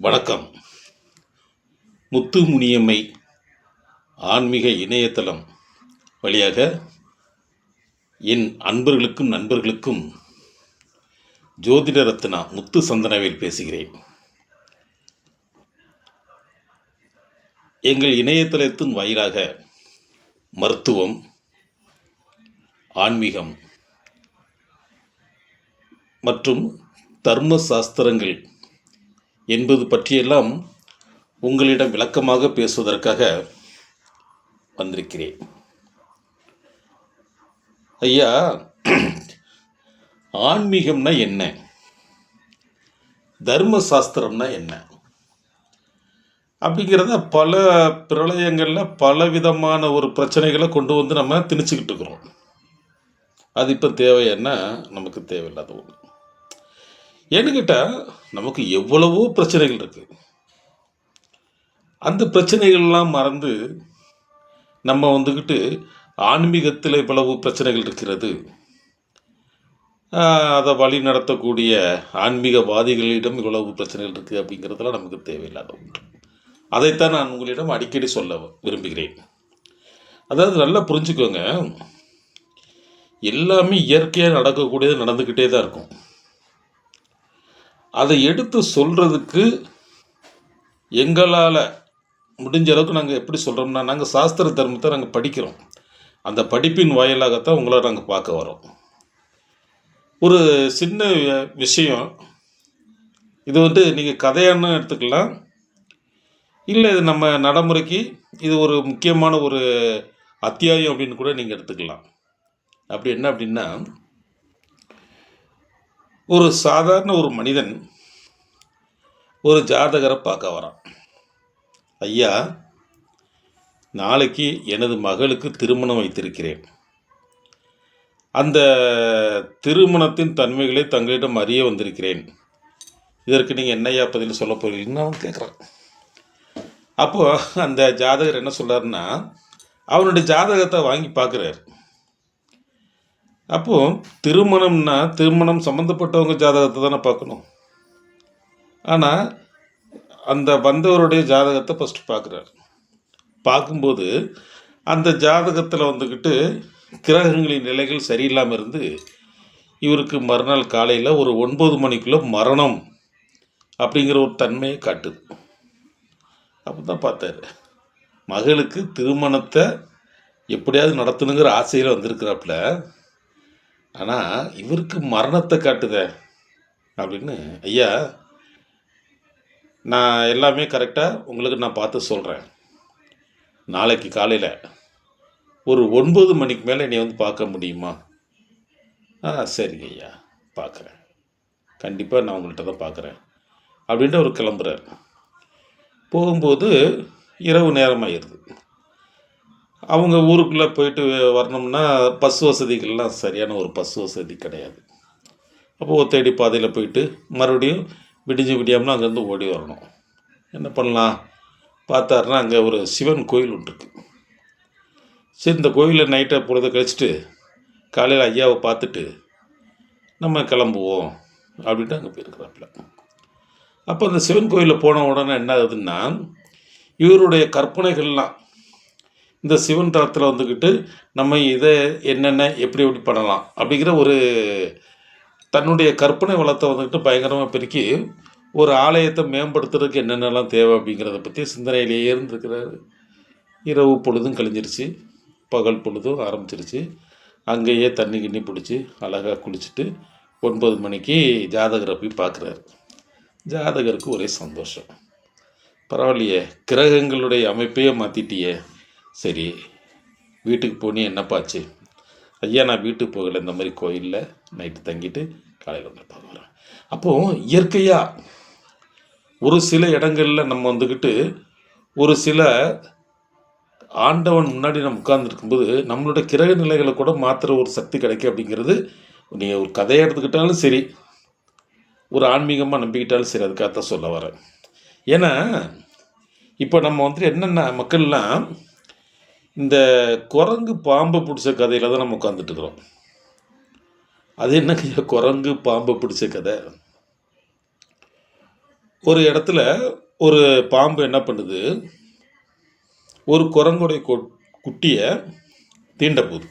வணக்கம். முத்து முனியம்மை ஆன்மீக இணையதளம் வழியாக என் அன்பர்களுக்கும் நண்பர்களுக்கும் ஜோதிட ரத்னா முத்து சந்தனவேல் பேசுகிறேன். எங்கள் இணையதளத்தின் வாயிலாக மருத்துவம் ஆன்மீகம் மற்றும் தர்ம சாஸ்திரங்கள் என்பது பற்றியெல்லாம் உங்களிடம் விளக்கமாக பேசுவதற்காக வந்திருக்கிறேன். ஐயா ஆன்மீகம்னா என்ன? தர்ம சாஸ்திரம்னா என்ன? அப்படிங்கிறத பல பிரளயங்களில் பல விதமான ஒரு பிரச்சனைகளை கொண்டு வந்து நம்ம திணிச்சுக்கிட்டு இருக்கிறோம். அது இப்போ தேவைன்னா நமக்கு தேவையில்லாத ஒன்று ஏன்னு கேட்டால் நமக்கு எவ்வளவோ பிரச்சனைகள் இருக்குது அந்த பிரச்சனைகள்லாம் மறந்து நம்ம வந்துக்கிட்டு ஆன்மீகத்தில் இவ்வளவு பிரச்சனைகள் இருக்கிறது. அதை வழி நடத்தக்கூடிய ஆன்மீகவாதிகளிடம் இவ்வளவு பிரச்சனைகள் இருக்குது அப்படிங்கிறதெல்லாம் நமக்கு தேவையில்லாத ஒன்று. அதைத்தான் நான் உங்களிடம் அடிக்கடி சொல்ல விரும்புகிறேன். அதாவது நல்லா புரிஞ்சுக்கோங்க. எல்லாமே இயற்கையாக நடக்கக்கூடியது நடந்துக்கிட்டே தான் இருக்கும். அதை எடுத்து சொல்கிறதுக்கு எங்களால் முடிஞ்ச அளவுக்கு நாங்கள் எப்படி சொல்கிறோம்னா நாங்கள் சாஸ்திர தர்மத்தை நாங்கள் படிக்கிறோம். அந்த படிப்பின் வாயிலாகத்தான் உங்களை நாங்கள் பார்க்க வரோம். ஒரு சின்ன விஷயம். இது வந்து நீங்கள் கதையான்னு எடுத்துக்கலாம். இல்லை இது நம்ம நடைமுறைக்கு இது ஒரு முக்கியமான ஒரு அத்தியாயம் அப்படின்னு கூட நீங்கள் எடுத்துக்கலாம். அப்படி என்ன அப்படின்னா ஒரு சாதாரண ஒரு மனிதன் ஒரு ஜாதகரை பார்க்க வரான். ஐயா நாளைக்கு எனது மகளுக்கு திருமணம் வைத்திருக்கிறேன். அந்த திருமணத்தின் தன்மைகளை தங்களிடம் அறிய வந்திருக்கிறேன். இதற்கு நீங்கள் என்னையா பதில் சொல்ல போகிறீங்கன்னு அவன் கேட்குறான் அப்போது அந்த ஜாதகர் என்ன சொல்கிறாருன்னா அவனுடைய ஜாதகத்தை வாங்கி பார்க்குறாரு. அப்போ திருமணம்னா திருமணம் சம்மந்தப்பட்டவங்க ஜாதகத்தை தானே பார்க்கணும். ஆனால் அந்த வந்தவருடைய ஜாதகத்தை ஃபஸ்ட்டு பார்க்குறாரு. பார்க்கும்போது அந்த ஜாதகத்தில் வந்துக்கிட்டு கிரகங்களின் நிலைகள் சரியில்லாமல் இருந்து இவருக்கு மறுநாள் காலையில் ஒரு ஒன்பது மணிக்குள்ளே மரணம் அப்படிங்கிற ஒரு தன்மையை காட்டுது. அப்போ தான் பார்த்தாரு. மகளுக்கு திருமணத்தை எப்படியாவது நடத்தணுங்கிற ஆசையில் வந்திருக்கிறாப்புல. ஆனால் இவருக்கு மரணத்தை காட்டுதே அப்படின்னு ஐயா நான் எல்லாமே கரெக்டாக உங்களுக்கு நான் பார்த்து சொல்கிறேன் நாளைக்கு காலையில் ஒரு ஒன்பது மணிக்கு மேலே நீ வந்து பார்க்க முடியுமா? ஆ சரிங்க ஐயா பார்க்குறேன். கண்டிப்பாக நான் உங்கள்கிட்ட தான் பார்க்குறேன். அப்படின்ட்டு அவர் கிளம்புறாரு. போகும்போது இரவு நேரம் ஆயிடுது அவங்க ஊருக்குள்ளே போயிட்டு வரணும்னா பஸ் வசதிகள்லாம் சரியான ஒரு பஸ் வசதி கிடையாது. அப்போ ஒத்தடி பாதையில் போயிட்டு மறுபடியும் விடிஞ்சு விடியாமல் அங்கேருந்து ஓடி வரணும். என்ன பண்ணலாம்? பார்த்தாருன்னா அங்கே ஒரு சிவன் கோயில் ஒன்றுருக்கு சரி இந்த கோயிலில் நைட்டை பொழுத கழிச்சிட்டு காலையில் ஐயாவை பார்த்துட்டு நம்ம கிளம்புவோம் அப்படின்ட்டு அங்கே போயிருக்கிறாப்புல. அப்போ அந்த சிவன் கோயிலில் போன உடனே என்ன ஆகுதுன்னா இவருடைய கற்பனைகள்லாம் இந்த சிவன் தளத்தில் வந்துக்கிட்டு நம்ம இதை என்னென்ன எப்படி எப்படி பண்ணலாம் அப்படிங்கிற ஒரு தன்னுடைய கற்பனை வளத்தை வந்துக்கிட்டு பயங்கரமாக பெருக்கி ஒரு ஆலயத்தை மேம்படுத்துறதுக்கு என்னென்னலாம் தேவை அப்படிங்கிறத பற்றி சிந்தனையிலேயே இருந்திருக்கிறாரு. இரவு பொழுதும் கழிஞ்சிருச்சு பகல் பொழுதும் ஆரம்பிச்சிருச்சு. அங்கேயே தண்ணி கிண்ணி பிடிச்சி அழகாக குளிச்சுட்டு ஒன்பது மணிக்கு ஜாதகரை போய் பார்க்குறாரு. ஜாதகருக்கு ஒரே சந்தோஷம். பரவாயில்லையே கிரகங்களுடைய அமைப்பையே மாற்றிட்டியே சரி வீட்டுக்கு போனே என்னப்பாச்சு? ஐயா நான் வீட்டுக்கு போகலை இந்த மாதிரி கோயிலில் நைட்டு தங்கிட்டு காலையில் வந்து பார்க்குறேன் அப்போது இயற்கையாக ஒரு சில இடங்களில் நம்ம வந்துக்கிட்டு ஒரு சில ஆண்டவன் முன்னாடி நம்ம உட்கார்ந்துருக்கும்போது நம்மளோட கிரக நிலைகளை கூட மாற்றுற ஒரு சக்தி கிடைக்கும் அப்படிங்கிறது நீங்கள் ஒரு கதையை எடுத்துக்கிட்டாலும் சரி ஒரு ஆன்மீகமாக நம்பிக்கிட்டாலும் சரி அதுக்காகத்தான் சொல்ல வரேன். ஏன்னா இப்போ நம்ம வந்துட்டு என்னென்ன மக்கள்லாம் இந்த குரங்கு பாம்பை பிடிச்ச கதையில் தான் நம்ம உட்காந்துட்டு இருக்கிறோம். அது என்னங்க குரங்கு பாம்பை பிடிச்ச கதை? ஒரு இடத்துல ஒரு பாம்பு என்ன பண்ணுது? ஒரு குரங்குடைய குட்டியை தீண்ட போகுது.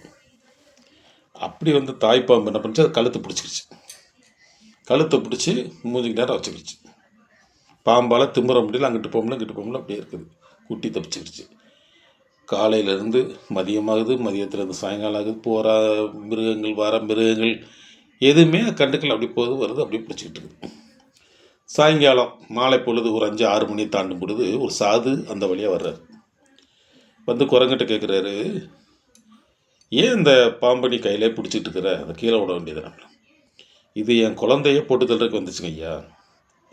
அப்படி வந்து தாய் பாம்பு என்ன பண்ணுச்சு? அது கழுத்தை பிடிச்சிக்கிச்சு. கழுத்தை பிடிச்சி மூஞ்சிக்கு நேரம் வச்சுக்கிடுச்சு பாம்பால் திம்புற முடியல அங்கிட்டு போகல இங்கிட்டு போக அப்படியே இருக்குது. குட்டி தப்பிச்சுக்கிடுச்சு காலையிலேருந்து மதியமாகுது மதியத்துலேருந்து சாயங்காலம் ஆகுது போகிற மிருகங்கள் வர மிருகங்கள் எதுவுமே கண்டுக்கள் அப்படி போகுது வருது அப்படியே பிடிச்சிக்கிட்டு இருக்குது சாயங்காலம் மாலை பொழுது ஒரு அஞ்சு ஆறு மணி தாண்டும் பொழுது ஒரு சாது அந்த வழியாக வர்றாரு. வந்து குரங்கிட்ட கேட்குறாரு ஏன் இந்த பாம்பனி கையிலே பிடிச்சிட்டு இருக்கிற? அதை கீழே விட வேண்டியது இது என் குழந்தைய போட்டு தள்ளுறதுக்கு வந்துச்சுங்க ஐயா.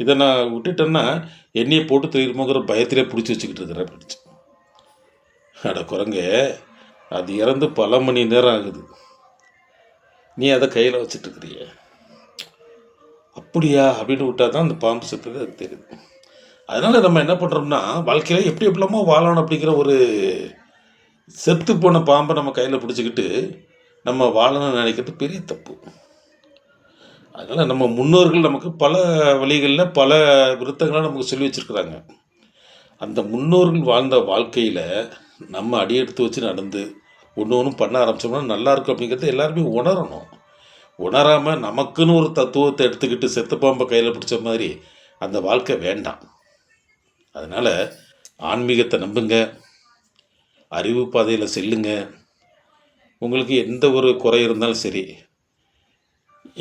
இதை நான் விட்டுட்டேன்னா என்னையே போட்டு தெரியுமோங்கிற பயத்திலே பிடிச்சி வச்சுக்கிட்டு இருக்கிறேன் பிடிச்சி அட குரங்க அது இறந்து பல மணி நேரம் ஆகுது. நீ அதை கையில் வச்சுட்டு அப்படியா? அப்படின்னு விட்டால் தான் அந்த பாம்பு செத்துறது அது தெரியுது. அதனால் நம்ம என்ன பண்ணுறோம்னா வாழ்க்கையில் எப்படி எப்படிலாமோ வாழணும் அப்படிங்கிற ஒரு செத்து போன பாம்பை நம்ம கையில் பிடிச்சிக்கிட்டு நம்ம வாழணும்னு நினைக்கிறது பெரிய தப்பு. அதனால் நம்ம முன்னோர்கள் நமக்கு பல வழிகளில் பல விருத்தங்களை நமக்கு சொல்லி வச்சுருக்குறாங்க. அந்த முன்னோர்கள் வாழ்ந்த வாழ்க்கையில் நம்ம அடியெடுத்து வச்சு நடந்து ஒன்று ஒன்றும் பண்ண ஆரம்பித்தோம்னா நல்லா இருக்கும் அப்படிங்கிறத எல்லாருமே உணரணும். உணராமல் நமக்குன்னு ஒரு தத்துவத்தை எடுத்துக்கிட்டு செத்தப்பாம்பை கையில் பிடிச்ச மாதிரி அந்த வாழ்க்கை வேண்டாம். அதனால் ஆன்மீகத்தை நம்புங்க அறிவு பாதையில் செல்லுங்க. உங்களுக்கு எந்த ஒரு குறை இருந்தாலும் சரி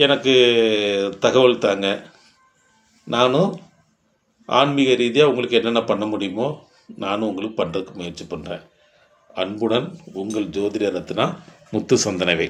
எனக்கு தகவல் தாங்க. நானும் ஆன்மீக ரீதியாக உங்களுக்கு என்னென்ன பண்ண முடியுமோ நானும் உங்களுக்கு பண்ணுறதுக்கு முயற்சி பண்ணுறேன் அன்புடன் உங்கள் ஜோதிட ரத்னா முத்து சந்தனவே